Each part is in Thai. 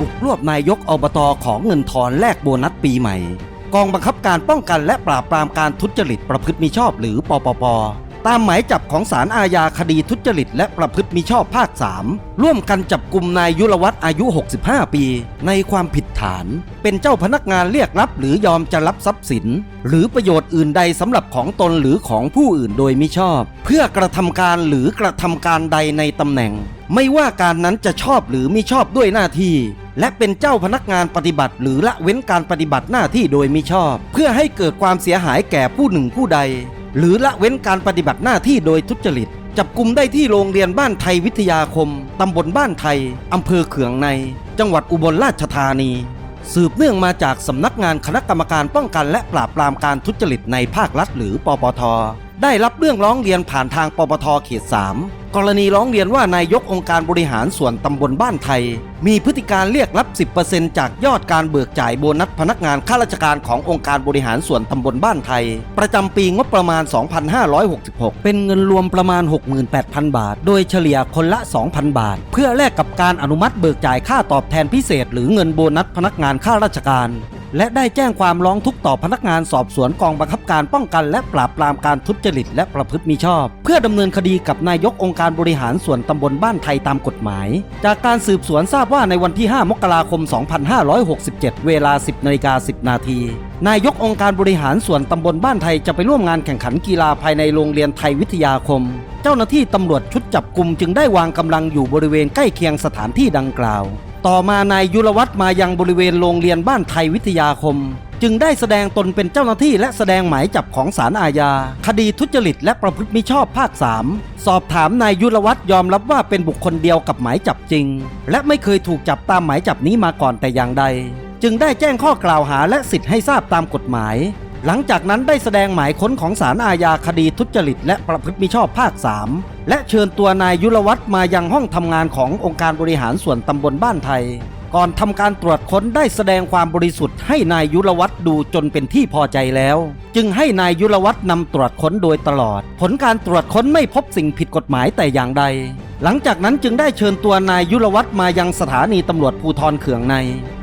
บุกรวบนายกอบตของเงินทอนแลกโบนัสปีใหม่ กองบังคับการป้องกันและปราบปรามการทุจริตประพฤติมิชอบหรือปปป ตามหมายจับของศาลอาญาคดีทุจริตและประพฤติมิชอบภาค 3 ร่วมกันจับกลุ่มนายยุรวัตรอายุ 65 ปี ในความผิดฐาน เป็นเจ้าพนักงานเรียกรับหรือยอมจะรับทรัพย์สิน หรือประโยชน์อื่นใดสำหรับของตนหรือของผู้อื่นโดยมิชอบ เพื่อกระทำการหรือกระทำการใดในตำแหน่ง ไม่ว่าการนั้นจะชอบหรือมิชอบด้วยหน้าที่และเป็นเจ้าพนักงานปฏิบัติ หรือละเว้นการปฏิบัติหน้าที่โดยมิชอบ เพื่อให้เกิดความเสียหายแก่ผู้หนึ่งผู้ใด หรือละเว้นการปฏิบัติหน้าที่โดยทุจริต จับกลุ่มได้ที่โรงเรียนบ้านไทยวิทยาคม ตำบลบ้านไทย อำเภอเขืองใน จังหวัดอุบลราชธานี สืบเนื่องมาจากสำนักงานคณะกรรมการป้องกันและปราบปรามการทุจริตในภาครัฐหรือปปท ได้รับเรื่องร้องเรียนผ่านทางปปทเขต 3 กรณีร้องเรียนว่านายกองค์การบริหารส่วนตำบลบ้านไทย มีพฤติการเรียกรับ 10%จากยอดการเบิกจ่ายโบนัสพนักงานข้าราชการขององค์การบริหารส่วนตำบลบ้านไทย ประจำปีงบประมาณ 2566 เป็นเงินรวมประมาณ 68,000 บาท โดยเฉลี่ยคนละ 2,000 บาท เพื่อแลกกับการอนุมัติเบิกจ่ายค่าตอบแทนพิเศษ หรือเงินโบนัสพนักงานข้าราชการ และได้แจ้งความร้องทุกข์ต่อพนักงานสอบสวนกองบังคับการป้องกันและปราบปรามการทุจริตและประพฤติมิชอบ เพื่อดำเนินคดีกับนายกองค์การบริหารส่วนตำบลบ้านไทยตามกฎหมาย จากการสืบสวนทราบว่าในวันที่ 5 มกราคม 2567 เวลา 10นาฬิกา10 นาทีนายกองค์การบริหารส่วนตำบลบ้านไทยจะไปร่วมงานแข่งขันกีฬาภายในโรงเรียนไทยวิทยาคม เจ้าหน้าที่ตำรวจชุดจับกลุ่มจึงได้วางกำลังอยู่บริเวณใกล้เคียงสถานที่ดังกล่าว ต่อมานายยุรวัตรมายังบริเวณโรงเรียนบ้านไทยวิทยาคม จึงได้แสดงตนเป็นเจ้าหน้าที่และแสดงหมายจับของศาลอาญา คดีทุจริตและประพฤติมิชอบภาค 3 สอบถามนายยุรวัตรยอมรับว่าเป็นบุคคลเดียวกับหมายจับจริง และไม่เคยถูกจับตามหมายจับนี้มาก่อนแต่อย่างใด จึงได้แจ้งข้อกล่าวหาและสิทธิ์ให้ทราบตามกฎหมาย หลังจากนั้นได้แสดงหมายค้นของศาลอาญาคดีทุจริต และประพฤติมิชอบภาค 3 และเชิญตัวนายยุรวัตรมายังห้องทำงานขององค์การบริหารส่วนตำบลบ้านไทย ก่อนทำการตรวจค้นได้แสดงความบริสุทธิ์ให้นายยุรวัตรดูจนเป็นที่พอใจแล้ว จึงให้นายยุรวัตรนำตรวจค้นโดยตลอด ผลการตรวจค้นไม่พบสิ่งผิดกฎหมายแต่อย่างใด หลังจากนั้นจึงได้เชิญตัวนายยุรวัตรมายังสถานีตำรวจภูธรเขืองใน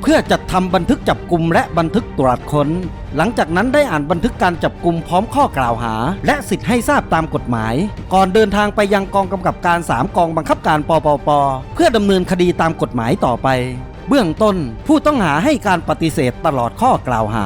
เพื่อจัดทำบันทึกจับกลุ่มและบันทึกตรวจค้น หลังจากนั้นได้อ่านบันทึกการจับกลุ่มพร้อมข้อกล่าวหา และสิทธิ์ให้ทราบตามกฎหมาย ก่อนเดินทางไปยังกองกำกับการ 3 กองบังคับการปปป เพื่อดำเนินคดีตามกฎหมายต่อไป เบื้องต้นผู้ต้องหาให้การปฏิเสธตลอดข้อกล่าวหา